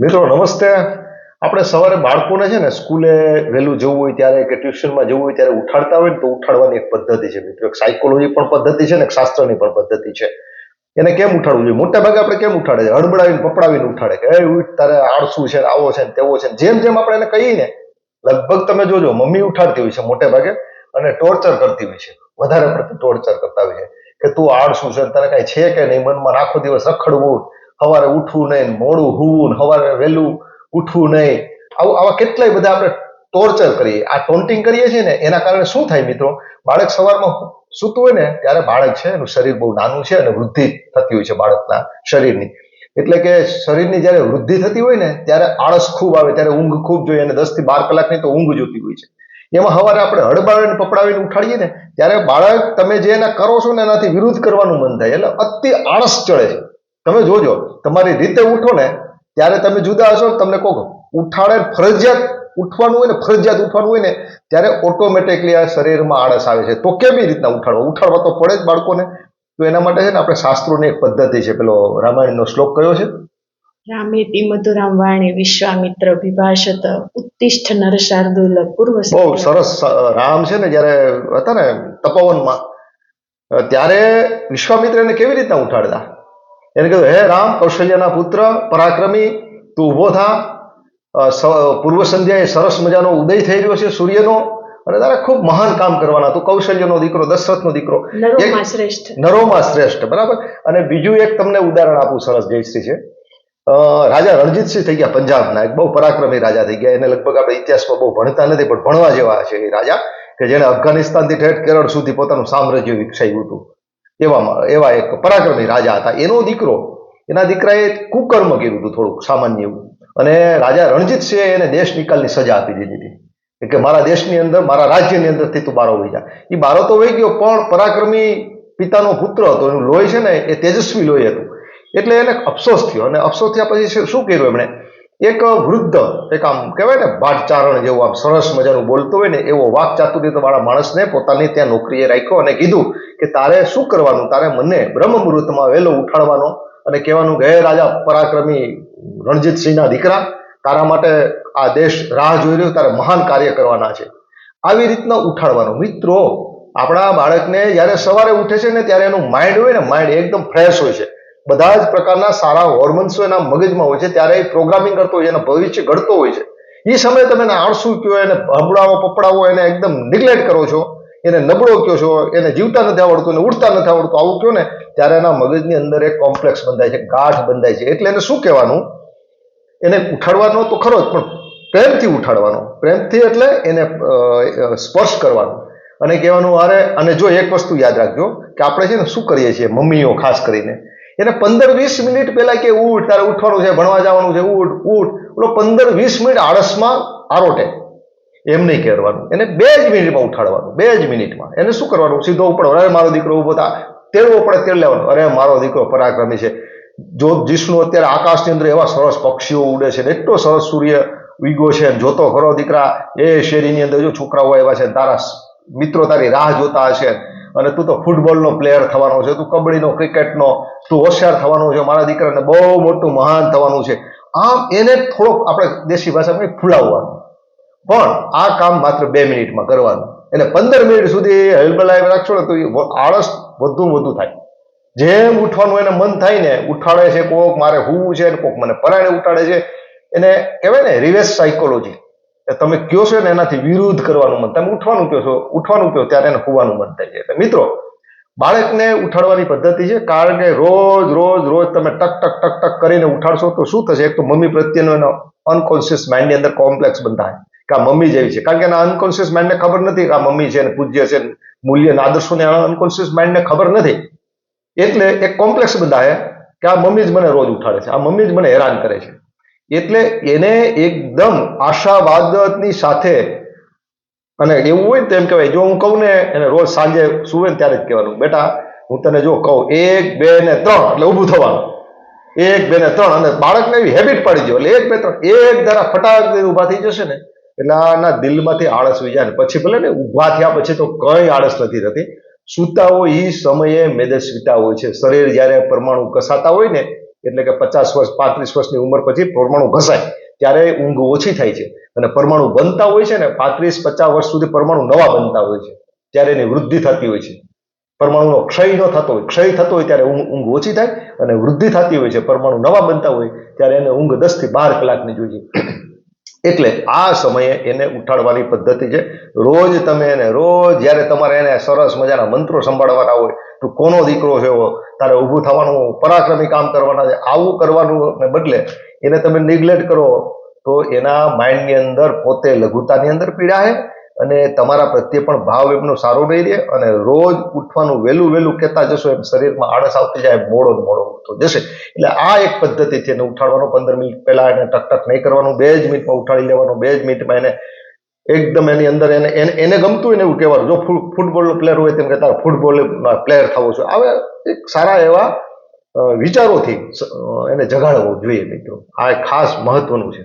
મિત્રો, નમસ્તે. આપણે સવારે બાળકોને છે ને સ્કૂલે વહેલું જવું હોય ત્યારે કે ટ્યુશનમાં જવું હોય ત્યારે ઉઠાડતા હોય ને તો ઉઠાડવાની એક પદ્ધતિ છે મિત્રો. એક સાયકોલોજી પણ પદ્ધતિ છે ને એક શાસ્ત્રની પણ પદ્ધતિ છે. એને કેમ ઉઠાડવું જોઈએ? મોટા ભાગે આપણે કેમ ઉઠાડે છે? હડબડાવીને પપડાવીને ઉઠાડે કે, એ ઉઠ, તારે આળસુ છે આવો છે ને તેવો છે જેમ જેમ આપણે એને કહીએ ને, લગભગ તમે જોજો, મમ્મી ઉઠાડતી હોય છે મોટે ભાગે અને ટોર્ચર કરતી હોય છે. વધારે પડતી ટોર્ચર કરતા હોય છે કે, તું આળસુ છે તને કાંઈ છે કે નહીં? મનમાં આખો દિવસ રખડવું સવારે ઉઠવું નહીં, મોડું હોવું સવારે વહેલું ઉઠવું નહીં. આવું, આવા કેટલાય બધા આપણે ટોર્ચર કરીએ. આ ટોન્ટિંગ કરીએ છીએ ને, એના કારણે શું થાય મિત્રો? બાળક સવારમાં સૂતું હોય ને, ત્યારે બાળક છે, એનું શરીર બહુ નાનું છે અને વૃદ્ધિ થતી હોય છે બાળકના શરીરની. એટલે કે શરીરની જ્યારે વૃદ્ધિ થતી હોય ને, ત્યારે આળસ ખૂબ આવે, ત્યારે ઊંઘ ખૂબ જોઈએ અને દસથી બાર કલાકની તો ઊંઘ જોતી હોય છે. એમાં સવારે આપણે હડબાવીને પપડાવીને ઉઠાડીએ ને, ત્યારે બાળક તમે જે એના કરો છો ને, એનાથી વિરુદ્ધ કરવાનું મન થાય. એટલે અતિ આળસ ચડે છે. તમે જોજો તમારી રીતે ઉઠો ને ત્યારે તમે જુદા હશો તમને કહો ઉઠાડે ફરજિયાત ઉઠવાનું હોય ને ફરજિયાત ઉઠવાનું હોય ને ત્યારે ઓટોમેટિકલી આ શરીરમાં આળસ આવે છે. તો કેવી રીતના ઉઠાડવા ઉઠાડવા તો પડે જ બાળકોને. તો એના માટે છે ને આપણે શાસ્ત્રોની એક પદ્ધતિ છે. પેલો રામાયણનો શ્લોક કયો છે? રામેતિ મધુરામ વાણી વિશ્વામિત્ર વિભાષત ઉત્તિષ્ઠ નરશાર્દુલ પૂર્વ બહુ સરસ રામ છે ને જ્યારે હતા ને તપોવનમાં ત્યારે વિશ્વામિત્ર એને કેવી રીતના ઉઠાડતા? એને કહ્યું હે રામ કૌશલ્યના પુત્ર પરાક્રમી તું ઊભો થા. પૂર્વ સંધ્યાએ સરસ મજાનો ઉદય થઈ રહ્યો છે સૂર્યનો અને તારે ખૂબ મહાન કામ કરવાના તું કૌશલ્યનો દીકરો દશરથનો દીકરો. નરોમાં શ્રેષ્ઠ. નરોમાં શ્રેષ્ઠ બરાબર? અને બીજું એક તમને ઉદાહરણ આપું સરસ જયશ્રી છે. અ, રાજા રણજીતસિંહ થઈ ગયા પંજાબના એક બહુ પરાક્રમી રાજા થઈ ગયા. એને લગભગ આપણે ઇતિહાસમાં બહુ ભણતા નથી પણ ભણવા જેવા છે એ રાજા કે જેણે અફઘાનિસ્તાનથી ઠેઠ કેરળ સુધી પોતાનું સામ્રાજ્ય વિકસાવ્યું હતું. એવામાં, એવા એક પરાક્રમી રાજા હતા. એનો દીકરો, એના દીકરાએ કુકર્મ કર્યું હતું થોડુંક, સામાન્ય એવું. અને રાજા રણજીતસિંહે એને દેશ નિકાલની સજા આપી દીધી હતી. કે મારા દેશની અંદર, મારા રાજ્યની અંદરથી તું બારો વહી જા. એ બારો તો વહી ગયો, પણ પરાક્રમી પિતાનો પુત્ર હતો. એનું લોહી છે ને, એ તેજસ્વી લોહી હતું. એટલે એને અફસોસ થયો. અને અફસોસ થયા પછી શું કર્યું એમણે? એક વૃદ્ધ, એક આમ કહેવાય ને ભાટચારણ જેવું આમ સરસ મજાનું બોલતો હોય ને, એવો વાક ચાતુર્ય વાળા માણસને પોતાની ત્યાં નોકરીએ રાખ્યો અને કીધું કે તારે શું કરવાનું? તારે મને બ્રહ્મ મુહૂર્તમાં વહેલો ઉઠાડવાનો અને કહેવાનું ગયે રાજા પરાક્રમી રણજીતસિંહના દીકરા, તારા માટે આ દેશ રાહ જોઈ રહ્યો, તારે મહાન કાર્ય કરવાના છે. આવી રીતના ઉઠાડવાનું. મિત્રો, આપણા બાળકને જ્યારે સવારે ઉઠે છે ને, ત્યારે એનું માઇન્ડ હોય ને માઇન્ડ એકદમ ફ્રેશ હોય છે. બધા જ પ્રકારના સારા હોર્મોન્સો એના મગજમાં હોય છે, ત્યારે એ પ્રોગ્રામિંગ કરતો હોય છે, એના ભવિષ્ય ઘડતો હોય છે. એ સમયે તમે એને આળસુ કયો, એને હબડાવો પપડાવો, એને એકદમ નિગ્લેક્ટ કરો છો, એને નબળો કયો છો, એને જીવતા નથી આવડતું, એને ઉડતા નથી આવડતું, આવું કયો ને, ત્યારે એના મગજની અંદર એક કોમ્પ્લેક્સ બંધાય છે ગાંઠ બંધાય છે. એટલે એને શું કહેવાનું? એને ઉઠાડવાનો તો ખરો જ, પણ પ્રેમથી ઉઠાડવાનો. પ્રેમથી એટલે એને સ્પર્શ કરવાનો. અને કહેવાનું, અરે, અને જો એક વસ્તુ યાદ રાખજો, કે આપણે છે ને શું કરીએ છીએ, મમ્મીઓ ખાસ કરીને એને પંદર વીસ મિનિટ પહેલા કે ઉઠ તારે ઉઠવાનું છે, ભણવા જવાનું છે ઉઠ ઉઠ ઓલો પંદર વીસ મિનિટ આળસમાં આરોટે. એમ નહીં કરવાનું એને બે જ મિનિટમાં ઉઠાડવાનું, બે જ મિનિટમાં. એને શું કરવાનું? સીધો ઉપડો. અરે, મારો દીકરો ઊભો થા. તેડવો પડે, તેડ લેવાનું. અરે, મારો દીકરો પરાક્રમી છે. જો જીષ્ણુ અત્યારે આકાશની અંદર એવા સરસ પક્ષીઓ ઉડે છે ને, એટલો સરસ સૂર્ય વીગો છે જોતો ખરો દીકરા, એ શેરીની અંદર જો છોકરાઓ એવા છે તારા મિત્રો તારી રાહ જોતા હશે અને તું તો ફૂટબોલનો પ્લેયર થવાનો છે, તું કબડ્ડીનો ક્રિકેટનો તું હોશિયાર થવાનો છે, મારા દીકરાને બહુ મોટું મહાન થવાનું છે. આમ એને થોડોક આપણે દેશી ભાષામાં ફૂલાવવાનું. પણ આ કામ માત્ર બે મિનિટમાં કરવાનું. એટલે પંદર મિનિટ સુધી હલબલાઈ રાખશો ને તો એ આળસ વધુ વધુ થાય. જેમ ઉઠવાનું એને મન થાય ને, ઉઠાડે છે કોક, મારે હું છે કોક મને પરાણે ઉઠાડે છે. એને કહેવાય ને રિવર્સ સાયકોલોજી તમે કયો છો ને એનાથી વિરુદ્ધ કરવાનું મન. તમે ઉઠવાનું કહો છો? ઉઠવાનું કહો ત્યારે એને હોવાનું મન થાય છે. એટલે મિત્રો, બાળકને ઉઠાડવાની પદ્ધતિ છે, કારણ કે રોજ રોજ રોજ તમે ટક ટક ટક ટક કરીને ઉઠાડશો તો શું થશે? એક તો મમ્મી પ્રત્યેનો એનો અનકોન્શિયસ માઇન્ડની અંદર કોમ્પ્લેક્સ બંધાય. કે આ મમ્મી જેવી છે. કારણ કે એના અનકોન્શિયસ માઇન્ડને ખબર નથી કે આ મમ્મી છે ને પૂજ્ય છે ને મૂલ્ય અને આદર્શોને અનકોન્શિયસ માઇન્ડને ખબર નથી. એટલે એક કોમ્પ્લેક્સ બંધાય કે આ મમ્મી જ મને રોજ ઉઠાડે છે. આ મમ્મી જ મને હેરાન કરે છે. એટલે એને એકદમ આશાવાદની સાથે અને એવું હોય ને તો એમ કહેવાય, જો હું કહું ને, એને રોજ સાંજે સુવે ને ત્યારે જ કહેવાનું. બેટા, હું તને જો કહું, એક, બે ને ત્રણ, એટલે ઊભું થવાનું. એક, બે ને ત્રણ, અને બાળકને એવી હેબિટ પડી ગયો, એટલે એક, બે, ત્રણ, એક ધારા ફટાક ઊભા થઈ જશે ને, એટલે આના દિલમાંથી આળસ ને. પછી ભલે ને ઊભા થયા પછી તો કઈ આળસ નથી થતી. સૂતા હોય એ સમયે મેદસ્વીતા હોય છે. શરીર જ્યારે પરમાણુ કસાતા હોય ને એટલે કે પચાસ વર્ષ, પાંત્રીસ વર્ષની ઉંમર પછી પરમાણુ ઘસાય. ત્યારે ઊંઘ ઓછી થાય છે. અને પરમાણુ બનતા હોય છે ને, પાંત્રીસ, પચાસ વર્ષ સુધી પરમાણુ નવા બનતા હોય છે. ત્યારે એની વૃદ્ધિ થતી હોય છે. પરમાણુનો ક્ષય ન થતો હોય. ક્ષય થતો હોય ત્યારે ઊંઘ ઓછી થાય અને વૃદ્ધિ થતી હોય છે. પરમાણુ નવા બનતા હોય ત્યારે એને ઊંઘ દસથી બાર કલાકની જોઈએ. એટલે આ સમયે એને ઉઠાડવાની પદ્ધતિ છે. રોજ તમે એને, રોજ જ્યારે તમારે એને સરસ મજાના મંત્રો સંભાળવાના હોય, તો કોનો દીકરો છે એવો, તારે ઊભું થવાનું, પરાક્રમી કામ કરવાના છે, આવું કરવાનું ને બદલે એને તમે નિગ્લેક્ટ કરો, તો એના માઇન્ડની અંદર પોતે લઘુતાની અંદર પીડાય અને તમારા પ્રત્યે પણ ભાવ એમનો સારો નહીં રહે અને રોજ ઉઠવાનું વહેલું વહેલું કહેતા જશો એમ શરીરમાં આળસ આવતી જાય, મોડો મોડો ઉઠતો જશે. એટલે આ એક પદ્ધતિ છે એને ઉઠાડવાનો પંદર મિનિટ પહેલા એને ટક ટક નહીં કરવાનું, બે જ મિનિટમાં ઉઠાડી લેવાનું, બે જ મિનિટમાં એને એકદમ એની અંદર એને એને એને ગમતું હોય ને એવું કહેવાનું. જો ફૂટબોલનો પ્લેયર હોય તેમ કે ફૂટબોલ પ્લેયર થવો છે હવે એક સારા એવા વિચારોથી એને જગાડવો જોઈએ મિત્રો. આ ખાસ મહત્વનું છે.